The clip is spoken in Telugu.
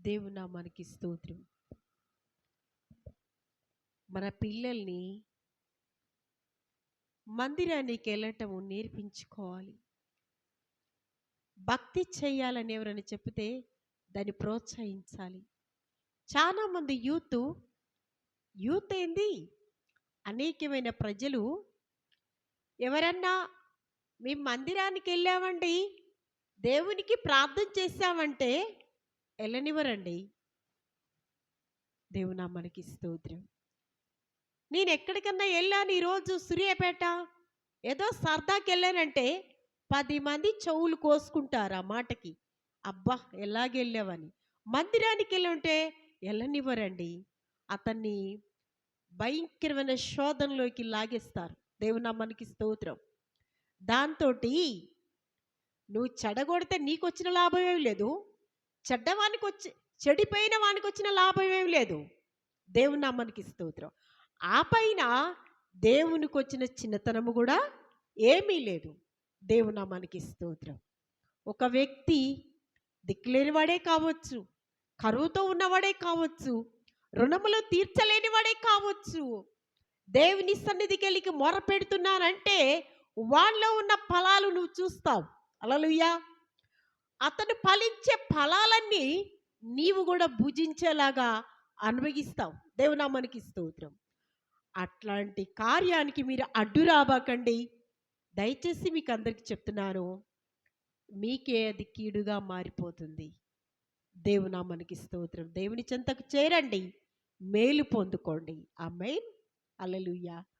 దేవునా మనకి స్తోత్రం. మన పిల్లల్ని మందిరానికి వెళ్ళటము నేర్పించుకోవాలి. భక్తి చేయాలని ఎవరైనా చెప్తే దాన్ని ప్రోత్సహించాలి. చాలామంది యూత్ యూత్ ఏంది? అనేకమైన ప్రజలు ఎవరన్నా మేము మందిరానికి వెళ్ళామండి దేవునికి ప్రార్థన చేశామంటే వెళ్ళనివ్వరండి దేవునా మనకి స్తోత్రం. నేను ఎక్కడికన్నా వెళ్ళాను ఈరోజు సూర్యాపేట? ఏదో సరదాకి వెళ్ళానంటే పది మంది చెవులు కోసుకుంటారు ఆ మాటకి. అబ్బా! ఎలాగెళ్ళావని. మందిరానికి వెళ్ళి ఉంటే వెళ్ళనివ్వరండి అతన్ని భయంకరమైన శోధనలోకి లాగేస్తారు. దేవునా మనకి స్తోత్రం. దాంతో నువ్వు చెడగొడితే నీకు వచ్చిన లాభం ఏమి లేదు. చెడ్డవానికి వచ్చి చెడిపోయిన వానికి వచ్చిన లాభం ఏమి లేదు. దేవుని నామానికి స్తోత్రం. ఆ పైన దేవునికి వచ్చిన చిన్నతనము కూడా ఏమీ లేదు. దేవుని నామానికి స్తోత్రం. ఒక వ్యక్తి దిక్కులేని వాడే కావచ్చు కరువుతో ఉన్నవాడే కావచ్చు రుణములు తీర్చలేని వాడే కావచ్చు దేవుని సన్నిధికి వెళ్ళికి మొర పెడుతున్నానంటే వాళ్ళలో ఉన్న ఫలాలు నువ్వు చూస్తావు. అలలుయ్యా! అతను ఫలించే ఫలాలన్నీ నీవు కూడా భుజించేలాగా అనుభవిస్తావు. దేవునామానికి స్తోత్రం. అట్లాంటి కార్యానికి మీరు అడ్డు రాబాకండి. దయచేసి మీకు అందరికి చెప్తున్నాను మీకే అది కీడుగా మారిపోతుంది. దేవునామానికి స్తోత్రం. దేవుని చెంతకు చేరండి. మేలు పొందుకోండి. ఆ మెయిన్ అల్లలుయ్యా